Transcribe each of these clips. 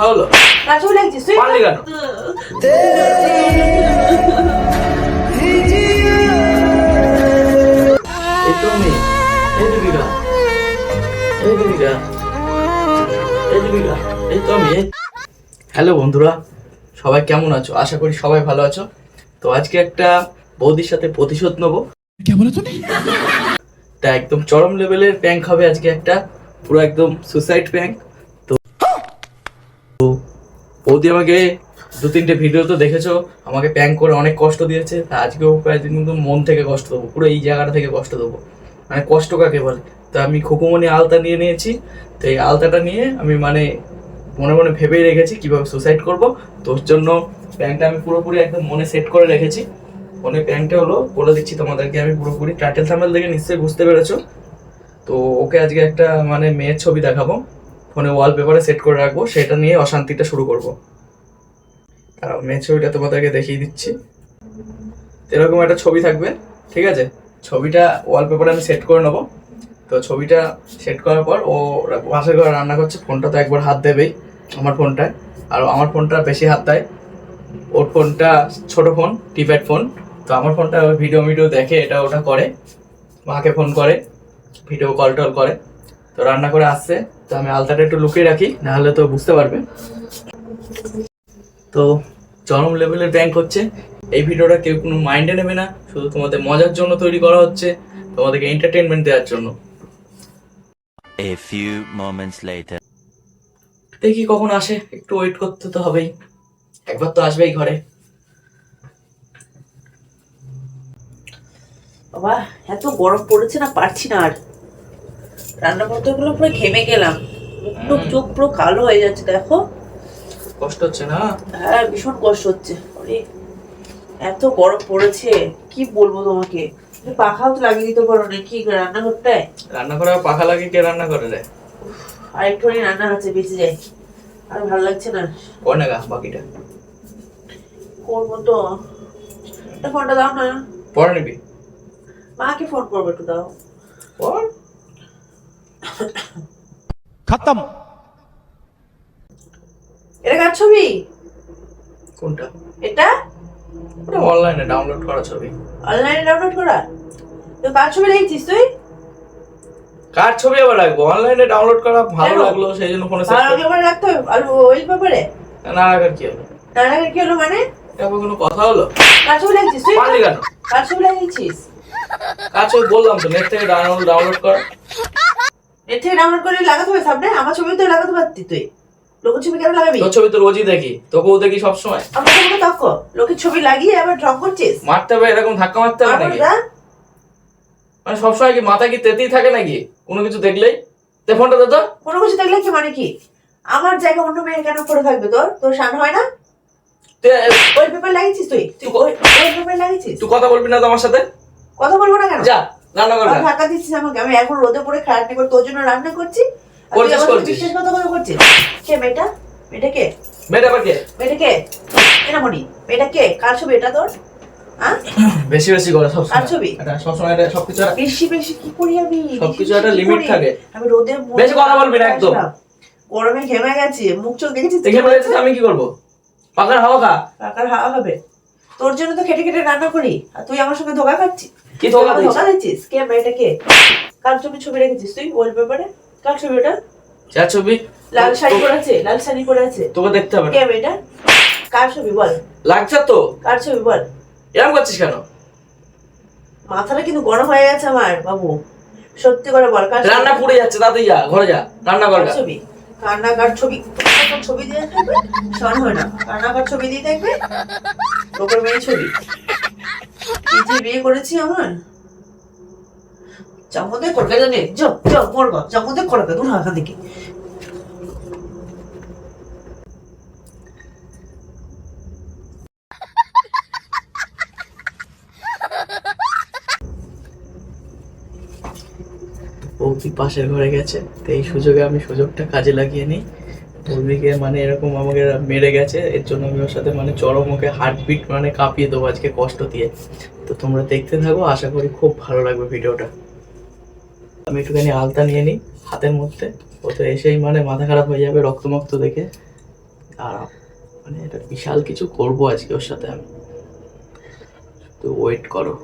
কথা হলো কাছেও লাগছিস তুই পারলি কেন? এই তো আমি এই দীপিকা এই দীপিকা এই দীপিকা এই তো আমি হ্যালো বন্ধুরা সবাই কেমন আছো? আশা করি সবাই ভালো আছো। তো আজকে একটা বৌদির সাথে প্রতিশোধ নেব। তা একদম চরম লেভেলের প্যাঙ্ক হবে আজকে একটা। পুরো একদম সুসাইড প্যাঙ্ক তো বৌদি আমাকে দু তিনটে ভিডিও তো দেখেছ, আমাকে প্যাঙ্ক করে অনেক কষ্ট দিয়েছে, তা আজকেও কয়েকদিন কিন্তু মন থেকে কষ্ট দেবো, পুরো এই জায়গাটা থেকে কষ্ট দেবো। মানে কষ্ট কাকে বলে? তো আমি খুকুমনি আলতা নিয়ে নিয়েছি, তো এই আলতাটা নিয়ে আমি মানে মনে মনে ভেবেই রেখেছি কীভাবে সুসাইড করব, তোর জন্য প্যাঙ্কটা আমি পুরোপুরি একদম মনে সেট করে রেখেছি। ফোনে প্যাঙ্কটা হলো, বলে দিচ্ছি তোমাদেরকে, আমি পুরোপুরি টাইটেল থামেল দেখে নিশ্চয়ই বুঝতে পেরেছ। তো ওকে আজকে একটা মানে মেয়ের ছবি দেখাবো। ফোনে ওয়ালপেপারে সেট করে রাখব, সেটা নিয়ে অশান্তিটা শুরু করব। আর মেয়ের ছবিটা তোমাদেরকে দেখিয়ে দিচ্ছি। এরকম একটা ছবি থাকবে, ঠিক আছে? ছবিটা ওয়ালপেপারে আমি সেট করে নেব। তো ছবিটা সেট করার পর ও পাশের ঘরে রান্না করছে, ফোনটা তো একবার হাত দেবেই আমার ফোনটায়। আর আমার ফোনটা বেশি হাত দেয়। ওর ফোনটা ছোট ফোন কিপ্যাড ফোন। তো আমার ফোনটা ভিডিও ভিডিও দেখে এটা ওটা করে, মাকে ফোন করে ভিডিও কল টল করে। তো রান্না করে আসছে তো আমি আলতাটা একটু লুকিয়ে রাখি নাহলে তো বুঝতে পারবে। তো চরম লেভেলের ব্যাংক হচ্ছে। এই ভিডিওটা কেউ কোনো মাইন্ডে নেবে না শুধু তোমাদের মজার জন্য তৈরি করা হচ্ছে তোমাদেরকে এন্টারটেনমেন্ট দেওয়ার জন্য। A few moments later. দেখি কখন আসে একটু ওয়েট করতে তো হবেই। একবার তো আসবেই ঘরে। বাবা এত গরম পড়েছে না পারছি না আর। রান্না করতে গুলো পুরো ঘেমে গেলাম। মুখ চোখ পুরো কালো হয়ে যাচ্ছে দেখো। কষ্ট হচ্ছে না? হ্যাঁ ভীষণ কষ্ট হচ্ছে। ওরে, এত গরম পড়েছে কি বলব তোমাকে? তুমি পাখাও তো লাগিয়ে দিতে পারো না কি রান্নাঘরটায়? রান্না করা পাখা লাগে কে রান্না করে রে? আর একটু রান্না আছে বেঁচে যায় আর ভালো লাগছে না? কর না গা বাকিটা। করব তো। একটা ফোনটা দাও না। পরে নিবি। মাকে ফোন করব একটু দাও। পর খতম। এটা কার ছবি? কোনটা? এটা? ওটা অনলাইনে ডাউনলোড করা ছবি। অনলাইনে ডাউনলোড করা? তো কার ছবি দেখছিস তুই? কার ছবি আবার রাখব? অনলাইনে ডাউনলোড করা ভালো লাগল সেই জন্য ফোনে ভালো লাগল মানে রাখতে হবে। আর ওই ব্যাপারে? না রাখার কি হলো? না রাখার কি হলো মানে? এবার কোনো কথা হলো? কার ছবি দেখছিস তুই? পারলি কেন? কার ছবি দেখছিস? কার ছবি বললাম তো নেট থেকে ডাউনলোড ডাউনলোড কর। এর থেকে ডাউনলোড করে লাগাতে হবে সামনে আমার ছবি তো লাগাতে পারতি তুই। লোকের ছবি কেন লাগাবি? তোর ছবি তো রোজই দেখি তোকেও দেখি সবসময়। আমার ছবি তক্ক লোকের ছবি লাগিয়ে আবার ড্র করছিস? মারতে হবে এরকম ধাক্কা মারতে হবে নাকি? মানে সবসময় কি মাথা কি তেতেই থাকে নাকি? কোনো কিছু দেখলেই? তে ফোনটা দে তো। কোনো কিছু দেখলে কি মানে কি? আমার জায়গা অন্য মেয়ের কেন পড়ে থাকবে তোর? তোর সামনে হয় না? ওই পেপার লাগিয়েছিস তুই? ওই পেপার লাগিয়েছিস? তুই কথা বলবি না তো আমার সাথে? কথা বলব না কেন? যা। রান্না কর আর দিচ্ছিস আমাকে? আমি এখন রোদে পড়ে খারাপ করে তোর জন্য রান্না করছি। আর করছিস, করছিস। বিশ্বাস কথা কথা করছিস? কে মেয়েটা? মেয়েটা কে মেয়েটা আবার কে? মেয়েটা কে এনা মেয়েটা কে? কার ছবি এটা তোর? হ্যাঁ? বেশি বেশি করে সব ছবি? এটা সবসময় এটা সবকিছু বেশি বেশি কি করি আমি? সবকিছু একটা থাকে। আমি রোদে বেশি কথা বলবি না একদম। আসলাম। গরমে ঘেমে গেছি মুখ চোখ দেখেছিস? আমি কি করব? পাকার হাওয়া খা। পাকার হাওয়া হবে? তোর জন্য তো খেটে খেটে রান্না করি আর তুই আমার সঙ্গে ধোকা খাচ্ছিস। কি ধোকা ধোকা দিচ্ছিস? কে মেয়েটা কে? কার ছবি ছবি রেখেছিস তুই ওই ব্যাপারে কার ছবি ওটা? যা ছবি। লাল শাড়ি পরে আছে লাল শাড়ি পরে আছে তোকে দেখতে হবে। কে মেয়েটা কার ছবি বল? লাগছে তো। কার ছবি বল? এরকম করছিস কেন? মাথাটা কিন্তু গরম হয়ে গেছে আমার বাবু। সত্যি করে বল? রান্না পুড়ে যাচ্ছে তাতেই যা ঘরে যা। রান্না কর ছবি? কান্নাকার ছবি ছবি দিয়ে থাকবে? শোন হয় না। কান্নাকার ছবি দিয়ে থাকবে? তোর মেয়ে ছবি। কি যে বিয়ে করেছি আমার? চামতে করবে জানে চ চ মরব চামতে করবে দূর হাঁকা দিকে বৌদি পাশের ঘরে গেছে, তো এই সুযোগে আমি সুযোগটা কাজে লাগিয়ে নিই। বৌদিকে মানে এরকম আমাকে মেরে গেছে, এর জন্য আমি ওর সাথে মানে চরম ওকে হার্টবিট মানে কাঁপিয়ে দেবো আজকে কষ্ট দিয়ে। তো তোমরা দেখতে থাকো, আশা করি খুব ভালো লাগবে ভিডিওটা। আমি একটুখানি আলতা নিয়ে নিই হাতের মধ্যে, ও তো এসেই মানে মাথা খারাপ হয়ে যাবে রক্তমক্ত দেখে। আর মানে এটা বিশাল কিছু করব আজকে ওর সাথে আমি। তো ওয়েট করো।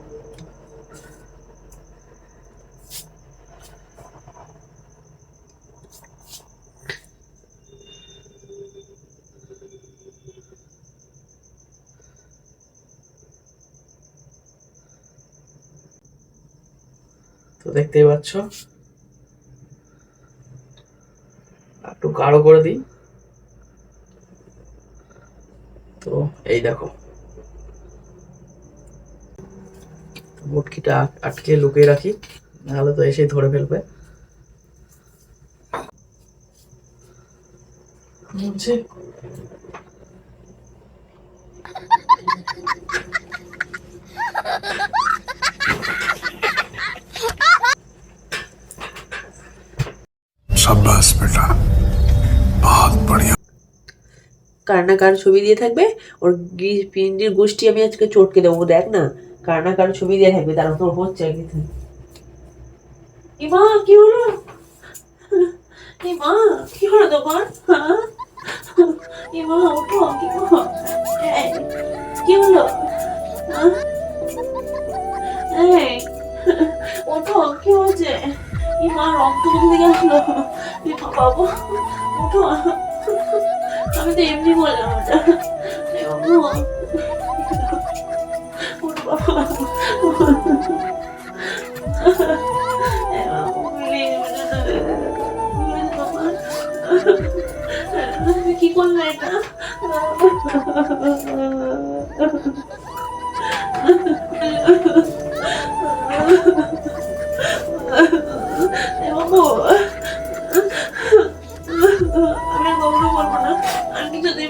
তো দেখতেই পাচ্ছ। একটু গাঢ় করে দিই। তো এই দেখো। মুটকিটা আটকে লুকিয়ে রাখি, নাহলে তো এসেই ধরে ফেলবে। মুছে शाबाश बेटा बहुत बढ़िया কার না কার ছবি দিয়ে থাকবে ওর গি- পিন্ডির গোষ্ঠী আমি আজকে চটকে দেবো দেখ না কার না কার ছবি দিয়ে থাকবে তার তোর হচ্ছে আর কিছু ইমা কি হলো ইমা কি হলো তোমার হ্যাঁ? ইমা ওঠো কি হলো এই, কি আমি তো এমনি বললাম ওটা এ বাবু ওর বাবা এ বাবু, please, please, বাবা। তুমি কি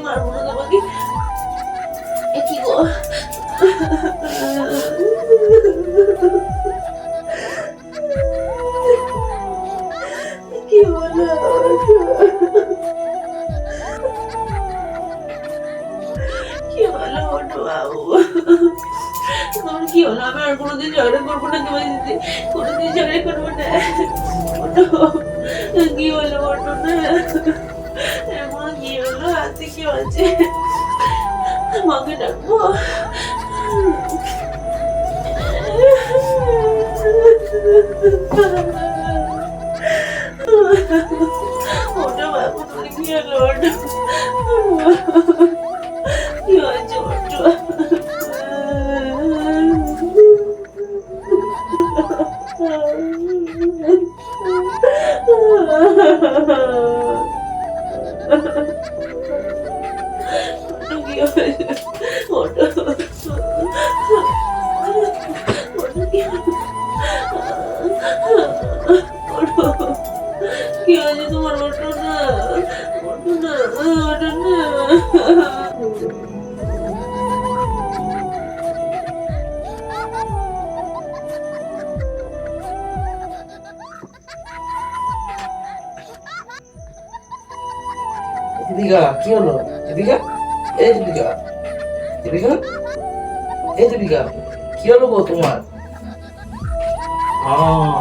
মারবো না তোমাকে কি গো? কি হলো? কি তোমার কি হলো? আমি আর কোনোদিন ঝগড়া করব না তোমার দিদি কোনোদিন ঝগড়া করব না। কি হলো ওঠো না হলো হাতে কি আছে মাকে ডাকবো ওটা বাবু তুমি কি হলো ওটা কি হয়েছে ওটা ওটা কি হয়েছে তোমার ওটা না ওটা না ওটা না দীপিকা কি হলো? দীপিকা এই দীপিকা দীপিকা এই দীপিকা কি হলো গো তোমার? আহ,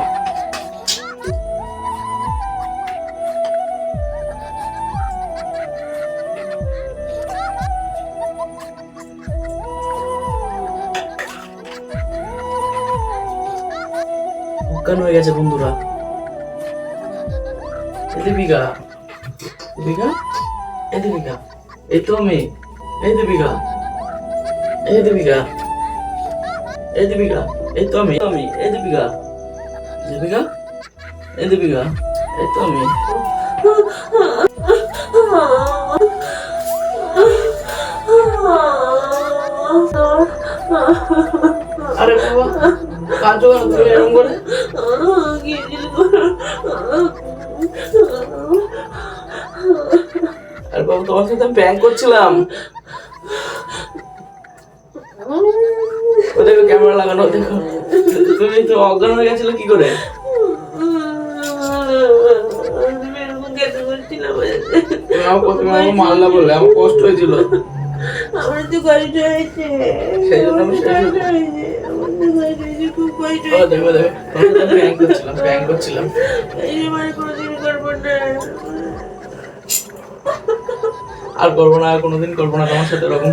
অজ্ঞান হয়ে গেছে বন্ধুরা এই দীপিকা দীপিকা এই দীপিকা এই তো আমি এই দীপিকা এই দীপিকা এই দীপিকা এই তো আমি আমি এই দীপিকা দীপিকা এই দীপিকা এই তো আমি আরে বাবা কাঁদছো কেন তুমি এরকম করে বাবা তোমার সাথে প্র্যাঙ্ক করছিলাম। ও দেখো ক্যামেরা লাগানো দেখো। তুমি তো অজ্ঞান হয়ে গেছিলে কি করে? মারলা বললে আমার কষ্ট হয়েছিল। আমার তো কষ্ট হয়েছে। সেই জন্য আমি দেখো দেখো প্র্যাঙ্ক করছিলাম প্র্যাঙ্ক করছিলাম। এই যে মানে কোনোদিন করব না। আর করব না কোনোদিন করব না তোমার সাথে এরকম।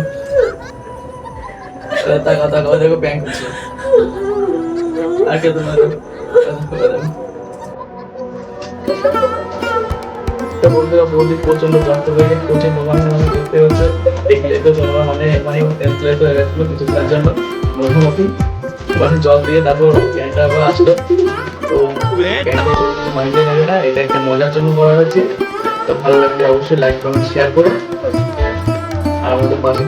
আহ, তাকাও তাকাও দেখো ব্যাংক হচ্ছে। আর কে তোমার দেখতে হচ্ছে। দেখলে মানে হয়ে গেছিল কিছুদিনের জন্য। মধুমতি মানে জল দিয়ে তারপর আবার আসলো। তো এটা একটা মজার জন্য করা হয়েছে। তো ভালো লাগলে অবশ্যই লাইক কমেন্ট শেয়ার করুন আর আমাদের পাশে